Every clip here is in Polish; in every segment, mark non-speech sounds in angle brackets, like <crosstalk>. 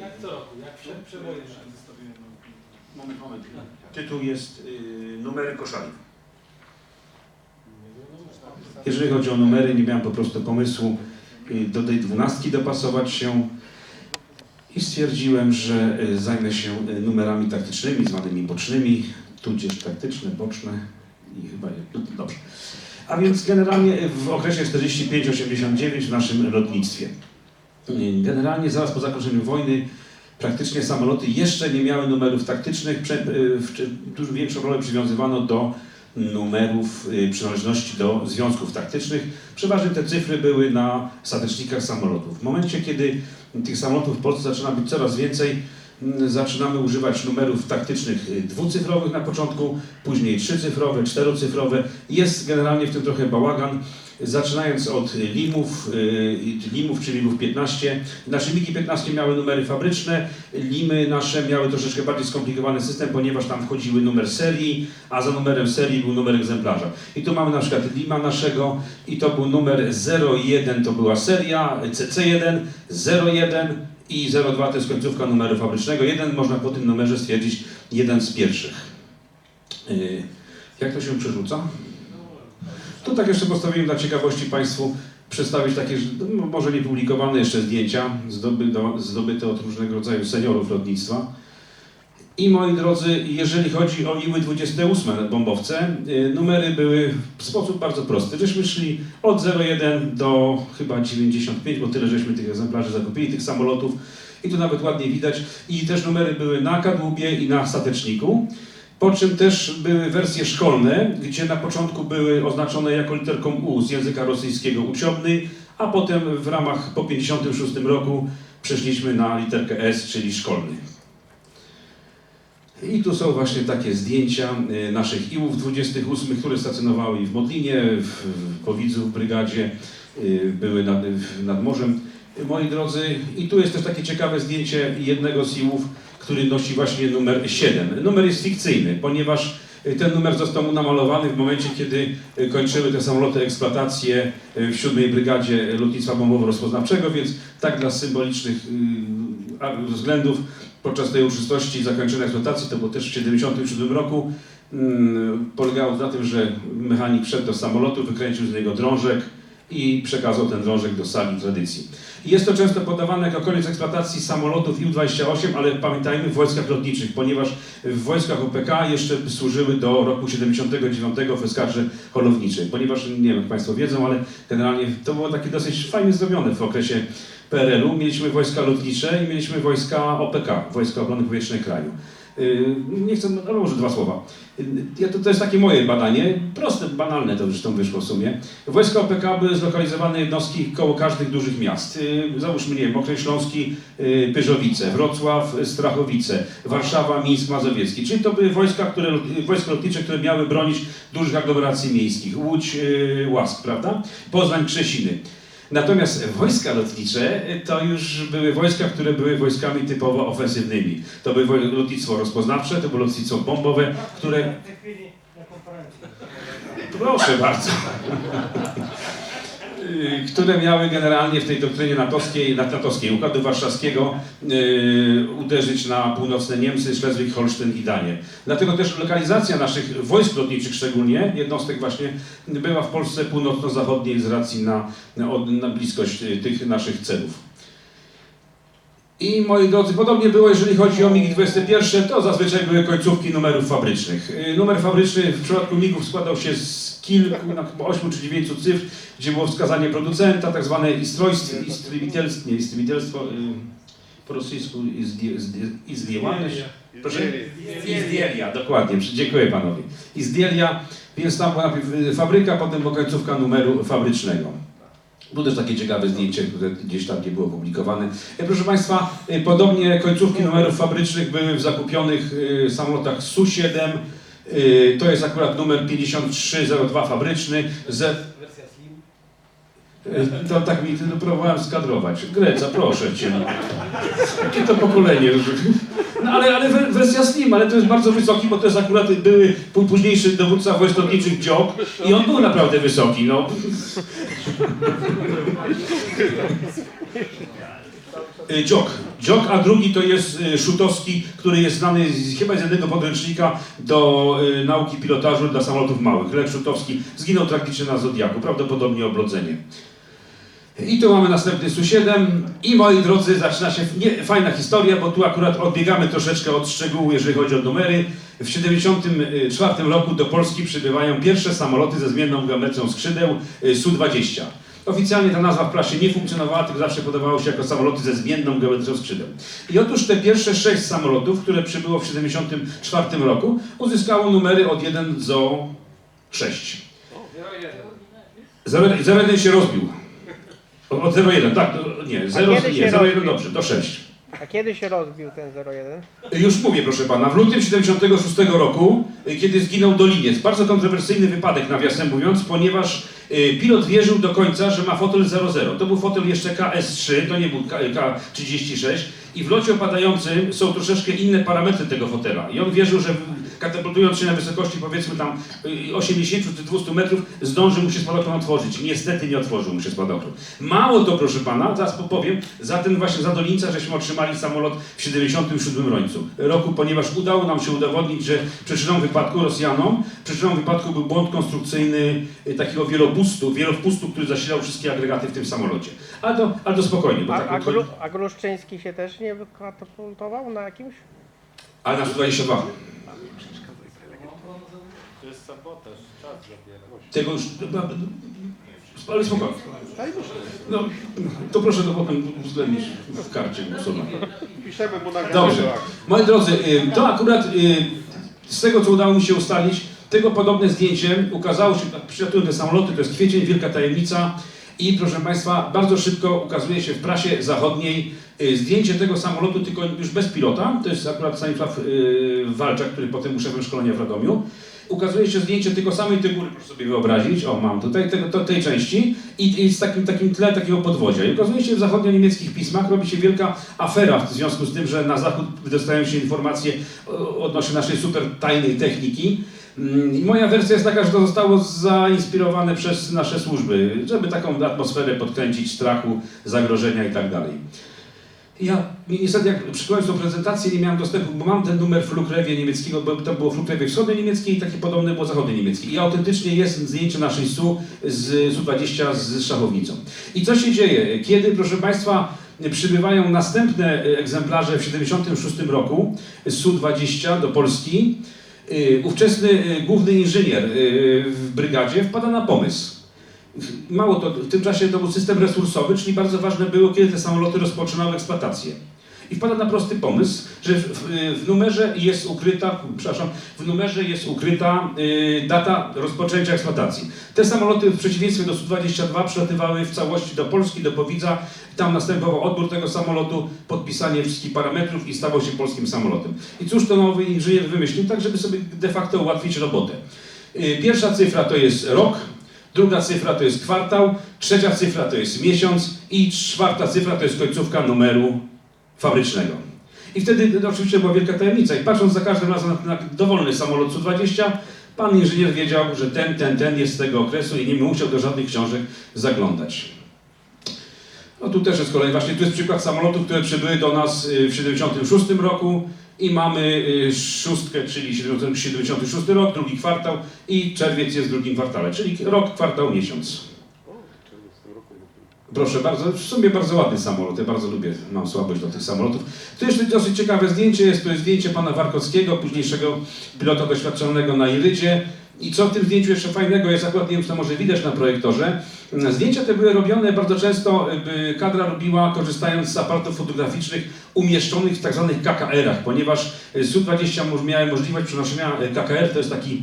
Jak co roku, jak przed przewojennym. Moment, moment. Tytuł jest y, Numery koszali. Jeżeli chodzi o numery, nie miałem po prostu pomysłu y, do tej dwunastki dopasować się i stwierdziłem, że y, zajmę się y, numerami taktycznymi, zwanymi bocznymi, tudzież taktyczne, boczne i chyba no, dobrze. A więc generalnie w okresie 45-89 w naszym lotnictwie. Generalnie zaraz po zakończeniu wojny praktycznie samoloty jeszcze nie miały numerów taktycznych, czy- dużo większą rolę przywiązywano do numerów y, przynależności do związków taktycznych. Przeważnie te cyfry były na statecznikach samolotów. W momencie, kiedy tych samolotów w Polsce zaczyna być coraz więcej, zaczynamy używać numerów taktycznych y, dwucyfrowych na początku, później trzycyfrowe, czterocyfrowe. Jest generalnie w tym trochę bałagan. Zaczynając od limów, y, limów czy limów 15. Nasze MIGI 15 miały numery fabryczne, limy nasze miały troszeczkę bardziej skomplikowany system, ponieważ tam wchodziły numer serii, a za numerem serii był numer egzemplarza. I tu mamy na przykład lima naszego i to był numer 01, to była seria, CC1, 01 i 02 to jest końcówka numeru fabrycznego. Jeden można po tym numerze stwierdzić jeden z pierwszych. Y, Jak to się przerzuca? Tu tak jeszcze postawiłem dla ciekawości Państwu przedstawić takie, no, może niepublikowane jeszcze zdjęcia zdobyte, od różnego rodzaju seniorów lotnictwa. I moi drodzy, jeżeli chodzi o Iły-28 bombowce, y, numery były w sposób bardzo prosty. Żeśmy szli od 01 do chyba 95, bo tyle żeśmy tych egzemplarzy zakupili, tych samolotów. I tu nawet ładnie widać. I też numery były na kadłubie i na stateczniku. Po czym też były wersje szkolne, gdzie na początku były oznaczone jako literką U z języka rosyjskiego uciobny, a potem w ramach po 56 roku przeszliśmy na literkę S, czyli szkolny. I tu są właśnie takie zdjęcia y, naszych Iłów 28, które stacjonowały w Modlinie, w, Powidzu, w brygadzie, y, były nad, nad morzem. Moi drodzy, i tu jest też takie ciekawe zdjęcie jednego z Iłów, który nosi właśnie numer 7. Numer jest fikcyjny, ponieważ y, ten numer został mu namalowany w momencie, kiedy y, kończyły te samoloty eksploatację y, w 7 Brygadzie Lotnictwa Bombowo-Rozpoznawczego, więc tak dla symbolicznych względów podczas tej uroczystości zakończenia eksploatacji, to było też w 1977 roku, mm, polegało na tym, że mechanik wszedł do samolotu, wykręcił z niego drążek i przekazał ten drążek do sali tradycji. Jest to często podawane jako koniec eksploatacji samolotów Ił-28, ale pamiętajmy w wojskach lotniczych, ponieważ w wojskach OPK jeszcze służyły do roku 79 w eskadrze holowniczej. Ponieważ, nie wiem jak Państwo wiedzą, ale generalnie to było takie dosyć fajnie zrobione w okresie PRL-u. Mieliśmy wojska lotnicze i mieliśmy wojska OPK, Wojska Obrony Powietrznej Kraju. Yy, Nie chcę, może dwa słowa. Yy, Ja, to, to jest takie moje badanie, proste, banalne to zresztą wyszło w sumie. Wojska OPK były zlokalizowane jednostki koło każdych dużych miast. Yy, Załóżmy, nie wiem, Okręg Śląski, Pyżowice, Wrocław, Strachowice, Warszawa, Mińsk Mazowiecki. Czyli to były wojska, które, wojska lotnicze, które miały bronić dużych aglomeracji miejskich. Łódź, Łask, prawda? Poznań, Krzesiny. Natomiast wojska lotnicze y, to już były wojska, które były wojskami typowo ofensywnymi. To były lotnictwo rozpoznawcze, to było lotnictwo bombowe, które... Proszę bardzo. Y, które miały generalnie w tej doktrynie natowskiej, natowskiej Układu Warszawskiego y, uderzyć na północne Niemcy, Szlezwik, Holsztyn i Danię. Dlatego też lokalizacja naszych wojsk lotniczych szczególnie, jednostek właśnie, była w Polsce północno-zachodniej z racji na, na, na bliskość y, tych naszych celów. I moi drodzy, podobnie było, jeżeli chodzi o MiG-21, to zazwyczaj były końcówki numerów fabrycznych. Y, Numer fabryczny w przypadku MiG-ów składał się z kilku, no, chyba 8 czy 9 cyfr, gdzie było wskazanie producenta, tak zwane istrojstwo, istrywitelstwo, nie istrywitelstwo, y, po rosyjsku izdie- izdie- izdiełalność. Proszę? Izdielia, dokładnie, dziękuję panowie. Izdielia, więc tam była y, fabryka, potem była końcówka numeru fabrycznego. Było też takie ciekawe zdjęcie, które gdzieś tam nie było publikowane. E, Proszę Państwa, e, podobnie końcówki numerów fabrycznych były w zakupionych e, samolotach Su-7. E, To jest akurat numer 5302 fabryczny. Z... E, To tak mi no, próbowałem skadrować. Greca, proszę Cię. Jakie to pokolenie. No ale, ale we- wersja Slim, ale to jest bardzo wysoki, bo to jest akurat były pó- późniejszy dowódca wojsk lotniczych Dziok i on był naprawdę wysoki. No. Y, Dziok. Dziok, a drugi to jest y, Szutowski, który jest znany z, chyba z jednego podręcznika do y, nauki pilotażu dla samolotów małych. Lech Szutowski zginął tragicznie na Zodiaku, prawdopodobnie oblodzenie. I tu mamy następny Su-7 i moi drodzy, zaczyna się nie, fajna historia, bo tu akurat odbiegamy troszeczkę od szczegółu, jeżeli chodzi o numery. W 1974 roku do Polski przybywają pierwsze samoloty ze zmienną geometrią skrzydeł y, Su-20. Oficjalnie ta nazwa w prasie nie funkcjonowała, tylko zawsze podawało się jako samoloty ze zmienną geometrią skrzydeł. I otóż te pierwsze sześć samolotów, które przybyło w 1974 roku, uzyskało numery od 1 do 6. 01 się rozbił. Od 01, tak, do- nie, 0, kiedy nie, się 01 rozbił? dobrze, do 6. A kiedy się rozbił ten 01? Już mówię, proszę pana, w lutym 76 roku, y, kiedy zginął Doliniec. Bardzo kontrowersyjny wypadek, nawiasem mówiąc, ponieważ pilot wierzył do końca, że ma fotel 00. To był fotel jeszcze KS3, to nie był K- K36 i w locie opadającym są troszeczkę inne parametry tego fotela. I on wierzył, że katapultując się na wysokości powiedzmy tam y, 80 czy 200 metrów, zdąży mu się spadochron otworzyć. Niestety nie otworzył mu się spadochron. Mało to, proszę pana, zaraz powiem, za ten właśnie za Dolińca, żeśmy otrzymali samolot w 77 rońcu roku, ponieważ udało nam się udowodnić, że przyczyną wypadku Rosjanom, przyczyną wypadku był błąd konstrukcyjny y, takiego wielopustu, wielowpustu, który zasilał wszystkie agregaty w tym samolocie. Ale to, ale to spokojnie, bo A, tak a, Glu, a Gluszczyński się też nie katapultował na jakimś? Ale nasz 22. To jest sabotaż, czas zabiera. Tego już. Ale spokojnie. No, to proszę to potem uwzględnić w karcie głosowej. Piszemy mu na Dobrze. Moi drodzy, y, to akurat y, z tego, co udało mi się ustalić, tego podobne zdjęcie ukazało się, przyjatują te samoloty, to jest kwiecień, wielka tajemnica i proszę Państwa, bardzo szybko ukazuje się w prasie zachodniej y, zdjęcie tego samolotu, tylko już bez pilota, to jest akurat Stanisław y, Walczak, który potem był szefem szkolenia w Radomiu. Ukazuje się zdjęcie tylko samej tej góry, proszę sobie wyobrazić, o mam tutaj, tego, to, tej części i, i z takim, takim tle takiego podwozia. I ukazuje się w zachodnio-niemieckich pismach, robi się wielka afera w związku z tym, że na zachód wydostają się informacje odnośnie naszej super tajnej techniki. Mm, moja wersja jest taka, że to zostało zainspirowane przez nasze służby, żeby taką atmosferę podkręcić strachu, zagrożenia i tak dalej. Ja ni- niestety jak przygołąc tą prezentację nie miałem dostępu, bo mam ten numer Flugrewie niemieckiego, bo to było Flugrewie wschodnio-niemieckie i takie podobne było zachodnio-niemieckie. I autentycznie jest zdjęcie naszej SU z SU-20 z szachownicą. I co się dzieje? Kiedy, proszę Państwa, przybywają następne e, egzemplarze w 76 roku SU-20 do Polski, ówczesny y, główny inżynier y, w brygadzie wpada na pomysł. Mało to, w tym czasie to był system resursowy, czyli bardzo ważne było, kiedy te samoloty rozpoczynały eksploatację. I wpada na prosty pomysł, że w, w, numerze jest ukryta, przepraszam, w numerze jest ukryta y, data rozpoczęcia eksploatacji. Te samoloty w przeciwieństwie do Su-22 przylatywały w całości do Polski, do Powidza. Tam następował odbór tego samolotu, podpisanie wszystkich parametrów i stawał się polskim samolotem. I cóż to nowy inżynier wymyślił, tak żeby sobie de facto ułatwić robotę. Y, Pierwsza cyfra to jest rok, druga cyfra to jest kwartał, trzecia cyfra to jest miesiąc i czwarta cyfra to jest końcówka numeru fabrycznego. I wtedy no, oczywiście była wielka tajemnica i patrząc za każdym razem na, na dowolny samolot Su-20, pan inżynier wiedział, że ten, ten, ten jest z tego okresu i nie musiał do żadnych książek zaglądać. No tu też jest kolej, właśnie tu jest przykład samolotów, które przybyły do nas y, w 76 roku i mamy y, szóstkę, czyli 76 rok, drugi kwartał i czerwiec jest w drugim kwartale, czyli rok, kwartał, miesiąc. Proszę bardzo, w sumie bardzo ładny samolot, ja bardzo lubię, mam słabość do tych samolotów. To jeszcze dosyć ciekawe zdjęcie jest, to jest zdjęcie pana Warkowskiego, późniejszego pilota doświadczonego na Irydzie. I co w tym zdjęciu jeszcze fajnego jest, akurat nie wiem, czy to może widać na projektorze. Zdjęcia te były robione bardzo często, kadra robiła korzystając z aparatów fotograficznych umieszczonych w tak zwanych KKR-ach, ponieważ y, Su-20 może- miały możliwość przenoszenia KKR, to jest taki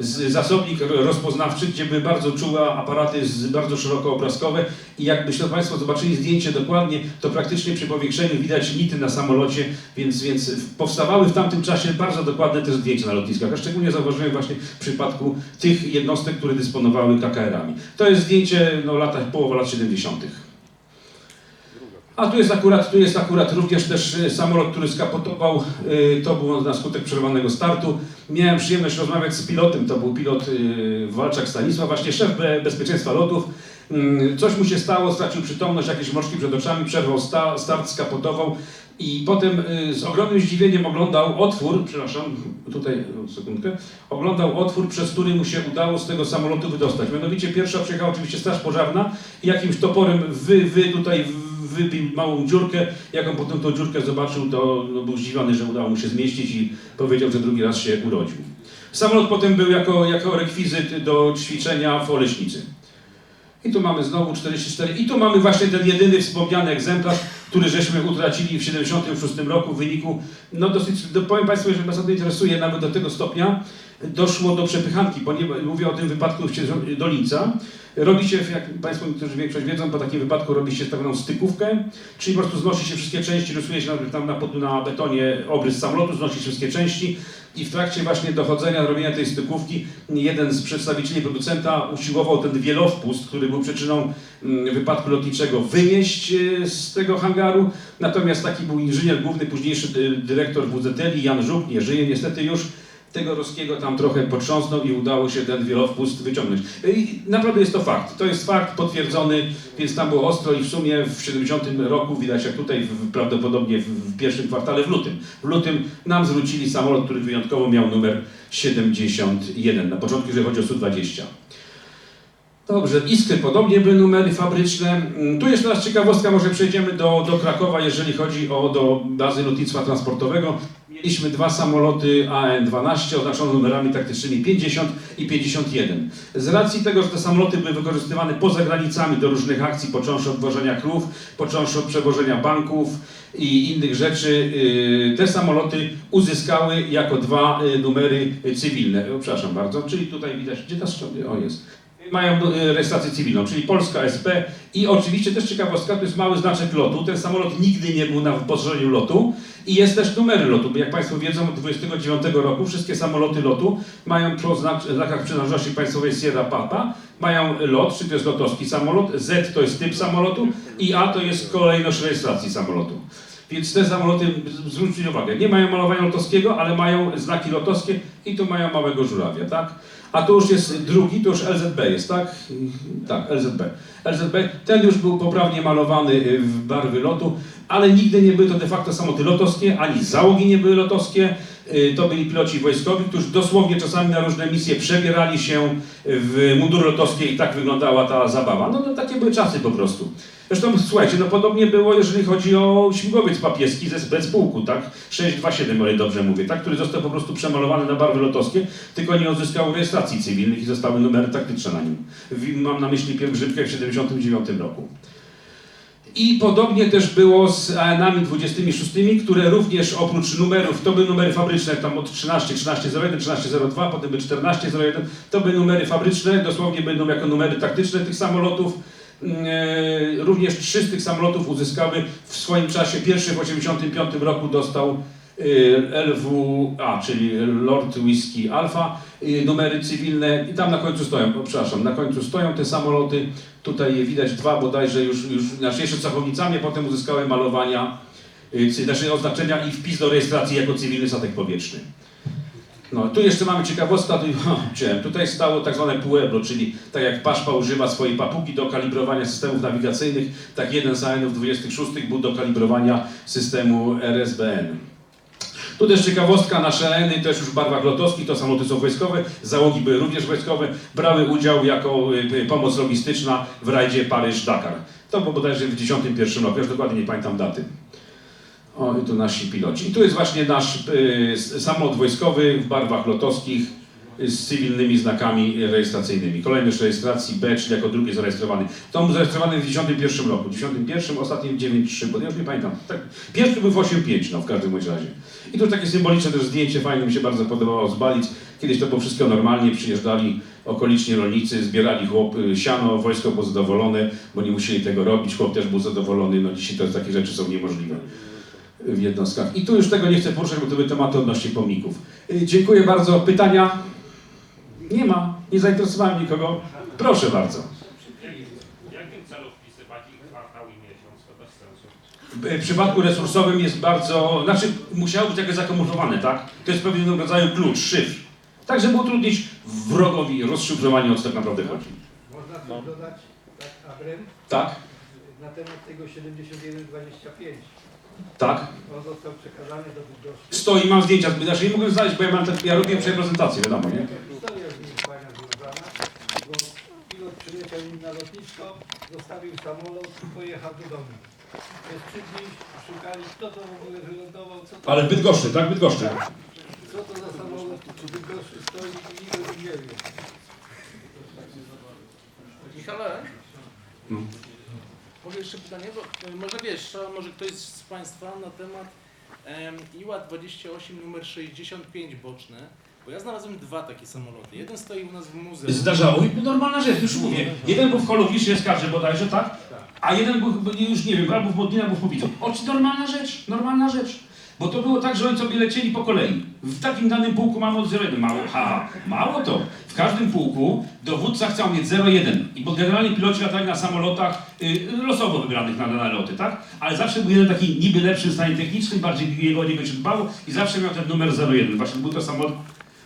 zasobnik ro- rozpoznawczy, gdzie były bardzo czułe aparaty z bardzo szeroko obrazkowe i jakbyście Państwo zobaczyli zdjęcie dokładnie, to praktycznie przy powiększeniu widać nity na samolocie, więc, więc powstawały w tamtym czasie bardzo dokładne te zdjęcia na lotniskach, a szczególnie zauważyłem właśnie w przypadku tych jednostek, które dysponowały KKR-ami. To jest zdjęcie no, latach, połowa lat 70. A tu jest akurat, tu jest akurat również też y, samolot, który skapotował, y, to było na skutek przerwanego startu. Miałem przyjemność rozmawiać z pilotem, to był pilot y, Walczak Stanisław, właśnie szef be- bezpieczeństwa lotów. Mm, Coś mu się stało, stracił przytomność, jakieś mroczki przed oczami, przerwał sta, start, skapotował i potem z ogromnym zdziwieniem oglądał otwór, przepraszam, tutaj o, sekundkę, oglądał otwór, przez który mu się udało z tego samolotu wydostać. Mianowicie pierwsza przyjechała oczywiście straż pożarna i jakimś toporem wy, wy tutaj wybił małą dziurkę. Jak on potem tą dziurkę zobaczył, to no, był zdziwiony, że udało mu się zmieścić i powiedział, że drugi raz się urodził. Samolot potem był jako, jako rekwizyt do ćwiczenia w Oleśnicy. I tu mamy znowu 44. I tu mamy właśnie ten jedyny wspomniany egzemplarz, który żeśmy utracili w 76 roku w wyniku, no dosyć, do, powiem Państwu, że nas to interesuje nawet do tego stopnia, doszło do przepychanki, ponieważ mówię o tym wypadku w Ciedrzo- do Linca. Robi się, jak Państwo, którzy większość wiedzą, po takim wypadku robi się zwaną stykówkę, czyli po prostu znosi się wszystkie części, rysuje się tam na, na betonie obrys samolotu, znosi się wszystkie części i w trakcie właśnie dochodzenia, robienia tej stykówki jeden z przedstawicieli producenta usiłował ten wielowpust, który był przyczyną mm, wypadku lotniczego, wynieść e, z tego hangaru. Natomiast taki był inżynier główny, późniejszy dy- dyrektor WZL, Jan Żuk, nie żyje niestety już. Tego Roskiego tam trochę potrząsnął i udało się ten wielowpust wyciągnąć. I naprawdę jest to fakt. To jest fakt potwierdzony, więc tam było ostro i w sumie w 70 roku, widać jak tutaj w, prawdopodobnie w, w pierwszym kwartale w lutym. W lutym nam zwrócili samolot, który wyjątkowo miał numer 71. Na początku, jeżeli chodzi o Su-20. Dobrze, Iskry podobnie były numery fabryczne. Mm, Tu jeszcze raz ciekawostka, może przejdziemy do, do Krakowa, jeżeli chodzi o do bazy lotnictwa transportowego. Mieliśmy dwa samoloty AN-12 oznaczone numerami taktycznymi 50 i 51. Z racji tego, że te samoloty były wykorzystywane poza granicami do różnych akcji, począwszy od wożenia krów, począwszy od przewożenia banków i innych rzeczy, yy, te samoloty uzyskały jako dwa yy, numery cywilne. Przepraszam bardzo, czyli tutaj widać, gdzie ta? O, jest mają e, rejestrację cywilną, czyli Polska SP i oczywiście też ciekawostka, to jest mały znaczek lotu. Ten samolot nigdy nie był na wyposażeniu lotu i jest też numery lotu, bo jak Państwo wiedzą, od 29 roku wszystkie samoloty lotu mają po znak, znakach przynależności państwowej Sierra Papa, mają lot, czy to jest lotowski samolot, Z to jest typ samolotu i A to jest kolejność rejestracji samolotu. Więc te samoloty, zwróćcie uwagę, nie mają malowania lotowskiego, ale mają znaki lotowskie i tu mają małego żurawia, tak? A tu już jest drugi, to już LZB jest, tak? Tak, LZB. LZB, ten już był poprawnie malowany y, w barwy lotu, ale nigdy nie były to de facto samoloty lotowskie, ani załogi nie były lotowskie. Y, To byli piloci wojskowi, którzy dosłownie czasami na różne misje przebierali się w mundury lotowskie i tak wyglądała ta zabawa. No takie były czasy po prostu. Zresztą słuchajcie, no podobnie było, jeżeli chodzi o śmigłowiec papieski ze specpułku, tak? 627, o ile dobrze mówię, tak? Który został po prostu przemalowany na barwy lotowskie, tylko nie odzyskał rejestracji cywilnych i zostały numery taktyczne na nim. Mam na myśli pielgrzymkę w 79 roku. I podobnie też było z AN-ami 26, które również oprócz numerów, to były numery fabryczne, tam od 13, 1301, 1302, potem by 1401, to były numery fabryczne, dosłownie będą jako numery taktyczne tych samolotów. E, Również trzy z tych samolotów uzyskały w swoim czasie, pierwszy w 1985 roku dostał e, LWA, czyli Lord Whisky Alpha, e, numery cywilne i tam na końcu stoją, o, przepraszam, na końcu stoją te samoloty, tutaj je widać dwa bodajże już, już znaczy jeszcze a potem uzyskały malowania, cy- znaczy oznaczenia i wpis do rejestracji jako cywilny statek powietrzny. No, tu jeszcze mamy ciekawostkę, tu, <laughs> o, wziąłem. tutaj stało tak zwane Pueblo, czyli tak jak Paszpa używa swojej papugi do kalibrowania systemów nawigacyjnych, tak jeden z AN-ów 26 był do kalibrowania systemu RSBN. Tu też ciekawostka, nasze AN-y też już w barwach lotowskich, to samoloty są wojskowe, załogi były również wojskowe, brały udział jako y, y, pomoc logistyczna w rajdzie Paryż-Dakar. To było bodajże w 1991 roku, już dokładnie nie pamiętam daty. O, i tu nasi piloci. I tu jest właśnie nasz y, samolot wojskowy w barwach lotowskich z cywilnymi znakami rejestracyjnymi. Kolejność rejestracji B, czyli jako drugi zarejestrowany. To był zarejestrowany w 1991 roku. W 1991, ostatnim w 9.3, bo ja już nie pamiętam. Tak, pierwszy był w 8.5, no w każdym bądź razie. I tu takie symboliczne też zdjęcie, fajnie mi się bardzo podobało z Balic. Kiedyś to było wszystko normalnie, przyjeżdżali okoliczni rolnicy, zbierali chłop, y, siano, wojsko było zadowolone, bo nie musieli tego robić, chłop też był zadowolony, no dzisiaj to takie rzeczy są niemożliwe w jednostkach. I tu już tego nie chcę poruszać, bo to były tematy odnośnie pomników. Y, Dziękuję bardzo. Pytania? Nie ma. Nie zainteresowałem nikogo. Proszę bardzo. W jakim celu wpisywać kwartał i miesiąc? To bez sensu. W przypadku resursowym jest bardzo, znaczy musiało być jakieś zakamuflowane, tak? To jest pewnego rodzaju klucz, szyfr. Tak, żeby utrudnić wrogowi rozszyfrowanie, o co tak naprawdę chodzi. Można coś dodać? tak, Abrem, Tak, na temat tego 7125. tak. On został przekazany do Bydgoszczy. Stoi, mam zdjęcia, znaczy nie mogę znaleźć, bo ja mam tak, ja robię prezentację, wiadomo, nie? Historia z nim fajna związana, bo im na lotnisko, zostawił samolot i pojechał do domu. Przez trzy dni szukali, kto to w ogóle wylądował, co to, Ale Bydgoszczy, tak? Bydgoszczy. co to za samolot, czy Bydgoszczy stoi i nikt nie wie. Michale, No. mogę jeszcze pytanie, bo e, może wiesz, może ktoś z Państwa na temat em, Iła 28 numer 65 boczny, bo ja znalazłem dwa takie samoloty. Jeden stoi u nas w muzeum. Zdarzało i normalna rzecz, już mówię. Jeden był w Holowicznie skarży bodajże, tak? A jeden był, nie, już nie wiem, albo w Modlinie, albo w Powicu. Oczy, normalna rzecz, normalna rzecz. Bo to było tak, że oni sobie lecieli po kolei. W takim danym pułku mamy od 0,1. Mało, ha, mało to. W każdym pułku dowódca chciał mieć 0,1. I bo generalnie piloci latali na samolotach y, losowo wybranych na dane loty, tak? Ale zawsze był jeden taki niby lepszy w stanie technicznym, bardziej jego o niego się dbało i zawsze miał ten numer 01. Właśnie był to samolot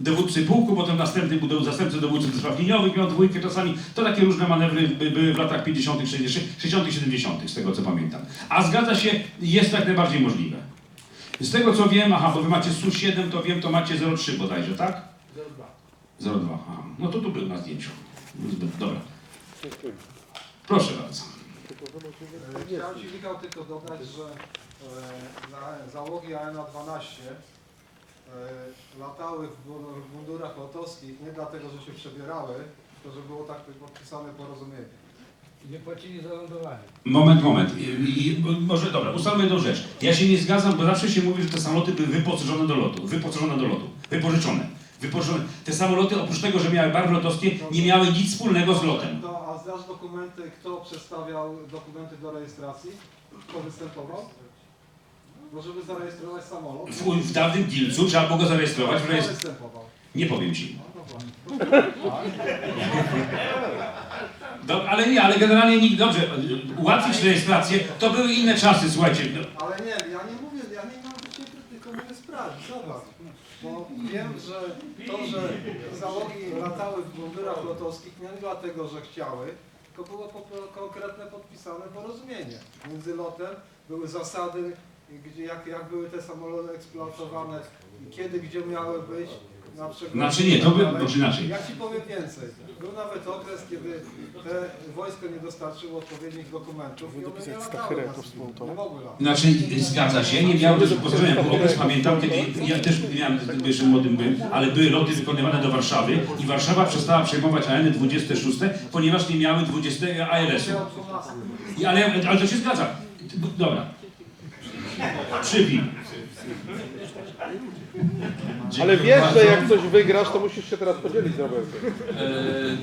dowódcy pułku, potem następny był zastępcy dowódcy do spraw liniowych, miał dwójkę czasami. To takie różne manewry by- były w latach 50., 60., 60., 70., z tego co pamiętam. A zgadza się, jest tak najbardziej możliwe. Z tego co wiem, aha, bo wy macie SU-7, to wiem, to macie 03 bodajże, tak? 02. 02, aha. No to tu był na zdjęciu. Dobra. Proszę bardzo. Chciałem Ci Michał tylko dodać, że e, za, załogi AN-12 e, latały w mundurach lotowskich nie dlatego, że się przebierały, tylko że było tak podpisane porozumienie. I nie płacili za lądowanie. Moment, moment. I, i, może dobra, ustalmy jedną rzecz. Ja się nie zgadzam, bo zawsze się mówi, że te samoloty były wyposażone do lotu. Wyposażone do lotu. Wypożyczone. Wypożyczone. Te samoloty, oprócz tego, że miały barwy lotowskie, nie miały nic wspólnego z lotem. To, a znasz dokumenty, kto przedstawiał dokumenty do rejestracji? Kto występował? Żeby zarejestrować samolot. W, w dawnym Gilcu trzeba było go zarejestrować w występował? Nie powiem ci. No. Do, ale nie, ale generalnie nikt dobrze. Ułatwić rejestrację, to były inne czasy, słuchajcie. No, Ale nie, ja nie mówię, ja nie mam ciebie tylko mówię zobacz. Bo wiem, że to, że załogi latały w mundurach lotowskich nie dlatego, że chciały, tylko było po, po, konkretne podpisane porozumienie. Między lotem były zasady, gdzie, jak, jak były te samoloty eksploatowane, kiedy, gdzie miały być. Na przykład, Znaczy nie, to by- Ale może inaczej. Ja Ci powiem więcej. Był nawet okres, kiedy te wojsko nie dostarczyło odpowiednich dokumentów i one nie latały na nie mogły latać. Znaczy, zgadza się, nie miałem też wyposażenia, bo okres pamiętam, kiedy ja też miałem, wtedy jeszcze młodym byłem, ale były loty wykonywane do Warszawy i Warszawa przestała przejmować AN 26, ponieważ nie miały 20 ALS-u. Miał 12. I, ale, ale to się zgadza. Dobra. Przypij. Ale wiesz, że jak coś wygrasz, to musisz się teraz podzielić z Robertem. Eee,